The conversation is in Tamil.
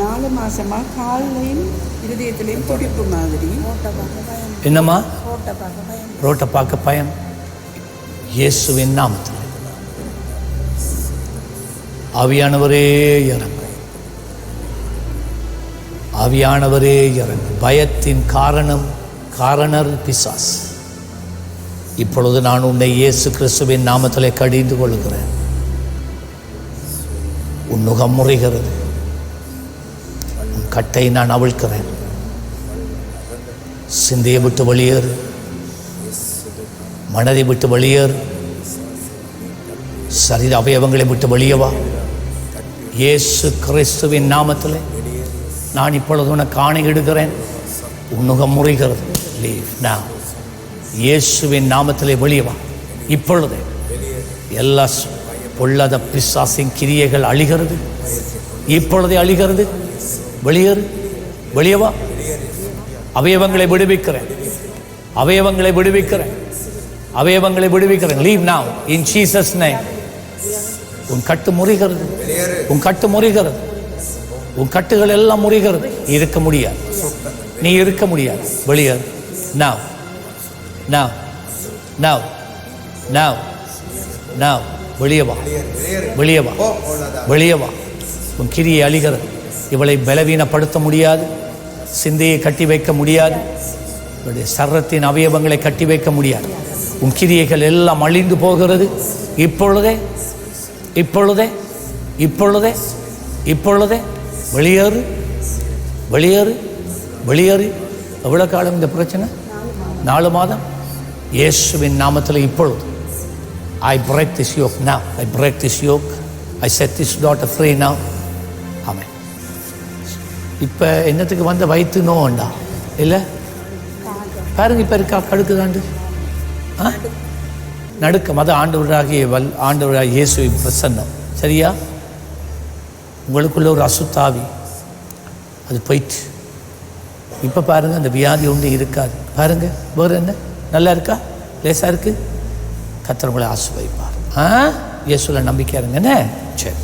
நாலு மாசமா காலையும் இருதயத்திலையும் துடிப்பு மாதிரி. என்னம்மா? ரோட்டை பார்க்க பயம். இயேசுவின் நாமத்தில். ஆவியானவரே இறங்கும் ஆவியானவரே இறங்கும் பயத்தின் காரணம் காரணர் பிசாஸ் இப்பொழுது நான் உன்னை இயேசு கிறிஸ்துவின் நாமத்திலே கடிந்து கொள்கிறேன். உன் நுகம் முறைகிறது. உன் கட்டை நான் அவிழ்க்கிறேன். சிந்தையை விட்டு வெளியேறு. மனதை விட்டு வெளியேறு. சரீர அவயவங்களை விட்டு வெளியவா இயேசு கிறிஸ்துவின் நாமத்தில் நான் இப்பொழுது உனக்கு ஆணையிடுகிறேன். உன்னுகம் முறைகிறது. லீவ் நான் இயேசுவின் நாமத்திலே வெளியவா இப்பொழுது எல்லா பொல்லாத பிசாசின் கிரியைகள் அழிகிறது. இப்பொழுதே அழிகிறது. வெளியேறு. வெளியவா? அவயவங்களை விடுவிக்கிறேன். அவயவங்களை விடுவிக்கிறேன். அவயவங்களை விடுவிக்கிறேன். Leave now in Jesus name உன் கட்டு முறிகிறது. உன் கட்டு முறிகிறது. உன் கட்டுகள் எல்லாம் முறிகிறது. இருக்க முடியாது. நீ இருக்க முடியாது. வெளியேறு. நாவ் நாவ் நாவ் நாவ் நாவ் வெளியே வா. வெளியே வா. வெளியே வா. உன் கிரியை அழிகிறது இவளை பலவீனப்படுத்த முடியாது. சிந்தையை கட்டி வைக்க முடியாது. இவளுடைய சர்ரத்தின் அவயவங்களை கட்டி வைக்க முடியாது. உன் கிரியைகள் எல்லாம் அழிந்து போகிறது. இப்பொழுதே இப்பொழுதே இப்பொழுதே இப்பொழுதே. வெளியேறு வெளியேறு வெளியேறு. எவ்வளோ காலம் இந்த பிரச்சனை? நாலு மாதம். இயேசுவின் நாமத்தில் இப்பொழுது. I break this yoke now. I break this yoke. I set this daughter free now. ஆமென் இப்போ என்னத்துக்கு வந்த வயிற்று நோண்டா இல்லை? பாருங்க இப்போ இருக்கா? கடுக்குதாண்டு ஆ? நடுக்கம். அது ஆண்டவராகிய வல் ஆண்டவராக இயேசுவின் பிரசன்னம். சரியா? உங்களுக்குள்ள ஒரு அசுத்தாவி. அது போயிட்டு. இப்போ பாருங்க அந்த வியாதி ஒன்று இருக்காது. பாருங்க வேறு என்ன? நல்லா இருக்கா? லேசாக இருக்குது கத்தர் உங்களை ஆசிர்வதிப்பார். ஆ? இயேசுல நம்பிக்கை இருங்கண்ணே சரி.